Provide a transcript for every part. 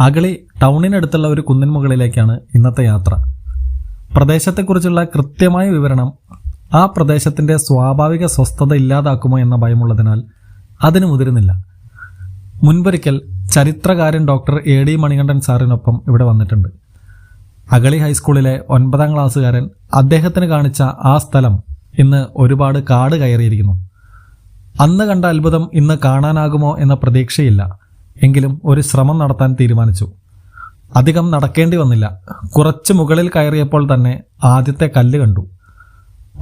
അഗളി ടൗണിനടുത്തുള്ള ഒരു കുന്നിൻ മുകളിലേക്കാണ് ഇന്നത്തെ യാത്ര. പ്രദേശത്തെക്കുറിച്ചുള്ള കൃത്യമായ വിവരണം ആ പ്രദേശത്തിന്റെ സ്വാഭാവിക സ്വസ്ഥത ഇല്ലാതാക്കുമോ എന്ന ഭയമുള്ളതിനാൽ അതിന് മുതിരുന്നില്ല. മുൻപൊരിക്കൽ ചരിത്രകാരൻ ഡോക്ടർ എ ഡി മണികണ്ഠൻ സാറിനൊപ്പം ഇവിടെ വന്നിട്ടുണ്ട്. അഗളി ഹൈസ്കൂളിലെ ഒൻപതാം ക്ലാസ്സുകാരൻ അദ്ദേഹത്തിന് കാണിച്ച ആ സ്ഥലം ഇന്ന് ഒരുപാട് കാട് കയറിയിരിക്കുന്നു. അന്ന് കണ്ട അത്ഭുതം ഇന്ന് കാണാനാകുമോ എന്ന പ്രതീക്ഷയില്ല. എങ്കിലും ഒരു ശ്രമം നടത്താൻ തീരുമാനിച്ചു. അധികം നടക്കേണ്ടി വന്നില്ല. കുറച്ച് മുകളിൽ കയറിയപ്പോൾ തന്നെ ആദ്യത്തെ കല്ല് കണ്ടു.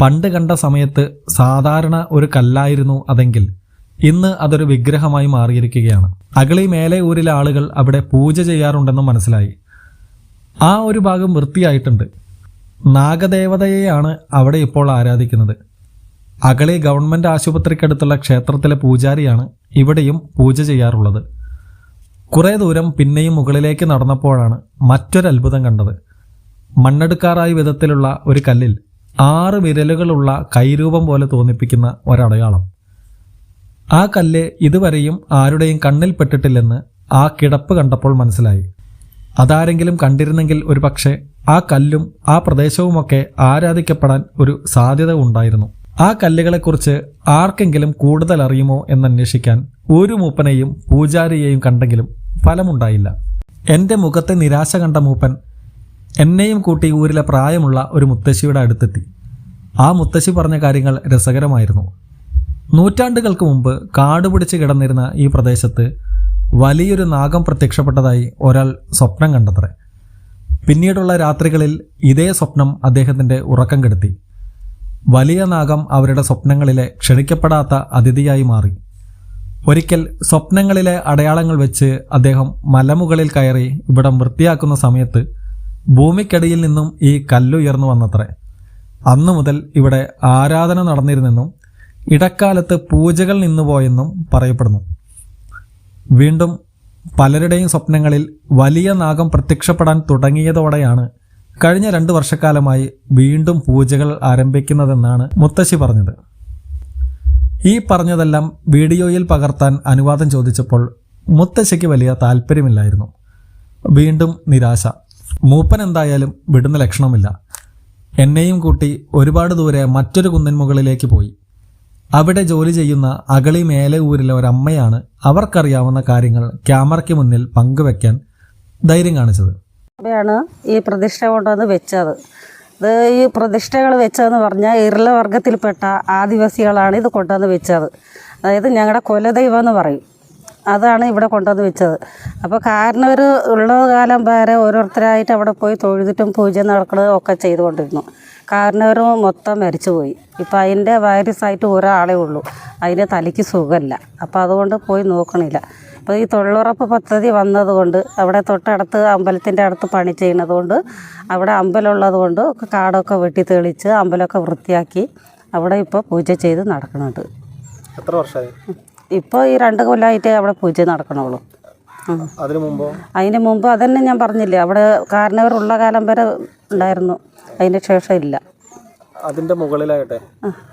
പണ്ട് കണ്ട സമയത്ത് സാധാരണ ഒരു കല്ലായിരുന്നു അതെങ്കിൽ ഇന്ന് അതൊരു വിഗ്രഹമായി മാറിയിരിക്കുകയാണ്. അഗളി മേലെ ഊരിലെ ആളുകൾ അവിടെ പൂജ ചെയ്യാറുണ്ടെന്നും മനസ്സിലായി. ആ ഒരു ഭാഗം വൃത്തിയായിട്ടുണ്ട്. നാഗദേവതയെയാണ് അവിടെ ഇപ്പോൾ ആരാധിക്കുന്നത്. അഗളി ഗവൺമെന്റ് ആശുപത്രിക്കടുത്തുള്ള ക്ഷേത്രത്തിലെ പൂജാരിയാണ് ഇവിടെയും പൂജ ചെയ്യാറുള്ളത്. കുറേ ദൂരം പിന്നെയും മുകളിലേക്ക് നടന്നപ്പോഴാണ് മറ്റൊരു അത്ഭുതം കണ്ടത്. മണ്ണെടുക്കാറായ വിധത്തിലുള്ള ഒരു കല്ലിൽ ആറ് വിരലുകളുള്ള കൈരൂപം പോലെ തോന്നിപ്പിക്കുന്ന ഒരടയാളം. ആ കല്ല് ഇതുവരെയും ആരുടെയും കണ്ണിൽ പെട്ടിട്ടില്ലെന്ന് ആ കിടപ്പ് കണ്ടപ്പോൾ മനസ്സിലായി. അതാരെങ്കിലും കണ്ടിരുന്നെങ്കിൽ ഒരു പക്ഷേ ആ കല്ലും ആ പ്രദേശവുമൊക്കെ ആരാധിക്കപ്പെടാൻ ഒരു സാധ്യത ഉണ്ടായിരുന്നു. ആ കല്ലുകളെക്കുറിച്ച് ആർക്കെങ്കിലും കൂടുതൽ അറിയുമോ എന്നന്വേഷിക്കാൻ ഒരു മൂപ്പനെയും പൂജാരിയെയും കണ്ടെങ്കിലും ഫലമുണ്ടായില്ല. എന്റെ മുഖത്തെ നിരാശ കണ്ട മൂപ്പൻ എന്നെയും കൂട്ടി ഊരിലെ പ്രായമുള്ള ഒരു മുത്തശ്ശിയുടെ അടുത്തെത്തി. ആ മുത്തശ്ശി പറഞ്ഞ കാര്യങ്ങൾ രസകരമായിരുന്നു. നൂറ്റാണ്ടുകൾക്ക് മുമ്പ് കാടുപിടിച്ച് കിടന്നിരുന്ന ഈ പ്രദേശത്ത് വലിയൊരു നാഗം പ്രത്യക്ഷപ്പെട്ടതായി ഒരാൾ സ്വപ്നം കണ്ടത്രേ. പിന്നീടുള്ള രാത്രികളിൽ ഇതേ സ്വപ്നം അദ്ദേഹത്തിന്റെ ഉറക്കം കെടുത്തി. വലിയ നാഗം അവരുടെ സ്വപ്നങ്ങളിലെ ക്ഷണിക്കപ്പെടാത്ത അതിഥിയായി മാറി. ഒരിക്കൽ സ്വപ്നങ്ങളിലെ അടയാളങ്ങൾ വെച്ച് അദ്ദേഹം മലമുകളിൽ കയറി ഇവിടം വൃത്തിയാക്കുന്ന സമയത്ത് ഭൂമിക്കടിയിൽ നിന്നും ഈ കല്ലുയർന്നു വന്നത്രേ. അന്നു മുതൽ ഇവിടെ ആരാധന നടന്നിരുന്നെന്നും ഇടക്കാലത്ത് പൂജകൾ നിന്നുപോയെന്നും പറയപ്പെടുന്നു. വീണ്ടും പലരുടെയും സ്വപ്നങ്ങളിൽ വലിയ നാഗം പ്രത്യക്ഷപ്പെടാൻ തുടങ്ങിയതോടെയാണ് കഴിഞ്ഞ രണ്ട് വർഷക്കാലമായി വീണ്ടും പൂജകൾ ആരംഭിക്കുന്നതെന്നാണ് മുത്തശ്ശി പറഞ്ഞത്. ഈ പറഞ്ഞതെല്ലാം വീഡിയോയിൽ പകർത്താൻ അനുവാദം ചോദിച്ചപ്പോൾ മുത്തശ്ശിക്ക് വലിയ താല്പര്യമില്ലായിരുന്നു വീണ്ടും നിരാശ. മൂപ്പൻ എന്തായാലും വിടുന്ന ലക്ഷണമില്ല എന്നെയും കൂട്ടി ഒരുപാട് ദൂരെ മറ്റൊരു കുന്നിൻ മുകളിലേക്ക് പോയി. അവിടെ ജോലി ചെയ്യുന്ന അകളി മേലെ ഊരിലെ ഒരമ്മയാണ് അവർക്കറിയാവുന്ന കാര്യങ്ങൾ ക്യാമറയ്ക്ക് മുന്നിൽ പങ്കുവെക്കാൻ ധൈര്യം കാണിച്ചത്. ഈ പ്രതിഷ്ഠ കൊണ്ടുവന്ന് വെച്ചത്. ഇത് ഈ പ്രതിഷ്ഠകൾ വെച്ചതെന്ന് പറഞ്ഞാൽ ഇരള വർഗത്തിൽപ്പെട്ട ആദിവാസികളാണ് ഇത് കൊണ്ടുവന്ന് വെച്ചത്. അതായത് ഞങ്ങളുടെ കുലദൈവം എന്ന് പറയും. അതാണ് ഇവിടെ കൊണ്ടുവന്ന് വെച്ചത്. അപ്പോൾ കാരണവർ ഉള്ള കാലം വരെ ഓരോരുത്തരായിട്ട് അവിടെ പോയി തൊഴുതിട്ടും പൂജ നടക്കുന്നതും ഒക്കെ ചെയ്തുകൊണ്ടിരുന്നു. കാരണവർ മൊത്തം മരിച്ചു പോയി ഇപ്പോൾ അതിന്റെ വൈറസായിട്ട് ഒരാളേ ഉള്ളൂ. അതിന്റെ തലയ്ക്ക് സുഖമില്ല അപ്പോൾ അതുകൊണ്ട് പോയി നോക്കണില്ല. അപ്പോൾ ഈ തൊഴിലുറപ്പ് പദ്ധതി വന്നതുകൊണ്ട് അവിടെ തൊട്ടടുത്ത് അമ്പലത്തിന്റെ അടുത്ത് പണി ചെയ്യുന്നതുകൊണ്ട് അവിടെ അമ്പലമുള്ളത് കൊണ്ട് കാടൊക്കെ വെട്ടി തെളിച്ച് അമ്പലമൊക്കെ വൃത്തിയാക്കി അവിടെ ഇപ്പോൾ പൂജ ചെയ്ത് നടക്കുന്നുണ്ട്. എത്ര വർഷമായി? ഇപ്പോൾ ഈ രണ്ട് കൊല്ലമായിട്ട് അവിടെ പൂജ നടക്കണുള്ളൂ. അതിനു മുമ്പ്? അതിന് മുമ്പ് അതന്നെ ഞാൻ പറഞ്ഞില്ലേ അവിടെ കാരണവരുള്ള കാലം വരെ ഉണ്ടായിരുന്നു. അതിന് ശേഷം ഇല്ല. അതിന്റെ മുകളിലായിട്ട്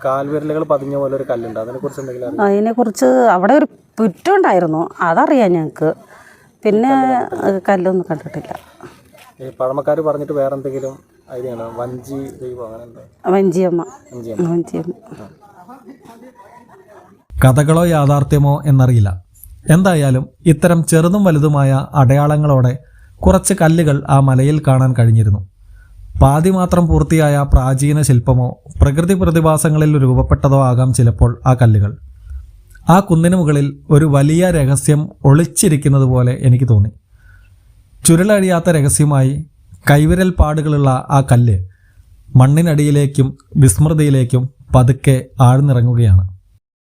കാൽവിരലുകൾ പതിഞ്ഞ പോലെ ഒരു കല്ലുണ്ട്. അതിനെ കുറിച്ച് എന്തെങ്കിലും അതിനെക്കുറിച്ച് അവിടെ ഒരു പുറ്റുണ്ടായിരുന്നു. അതറിയാം ഞങ്ങൾക്ക് പിന്നെ കല്ലൊന്നും കണ്ടിട്ടില്ല. ഈ പഴമക്കാർ പറഞ്ഞിട്ട് വേറെ എന്തെങ്കിലും ഐഡിയ വഞ്ചി ദൈവം അങ്ങനെ വഞ്ചിയമ്മ. വഞ്ചിയമ്മ. വഞ്ചിയമ്മ. കഥകളോ യാഥാർത്ഥ്യമോ എന്നറിയില്ല. എന്തായാലും ഇത്തരം ചെറുതും വലുതുമായ അടയാളങ്ങളോടെ കുറച്ച് കല്ലുകൾ ആ മലയിൽ കാണാൻ കഴിഞ്ഞിരുന്നു. പാതി മാത്രം പൂർത്തിയായ പ്രാചീന ശില്പമോ പ്രകൃതി പ്രതിഭാസങ്ങളിൽ രൂപപ്പെട്ടതോ ആകാം ചിലപ്പോൾ ആ കല്ലുകൾ. ആ കുന്നിന് മുകളിൽ ഒരു വലിയ രഹസ്യം ഒളിച്ചിരിക്കുന്നത് പോലെ എനിക്ക് തോന്നി. ചുരുളഴിയാത്ത രഹസ്യമായി കൈവിരൽ പാടുകളുള്ള ആ കല്ല് മണ്ണിനടിയിലേക്കും വിസ്മൃതിയിലേക്കും പതുക്കെ ആഴ്ന്നിറങ്ങുകയാണ്.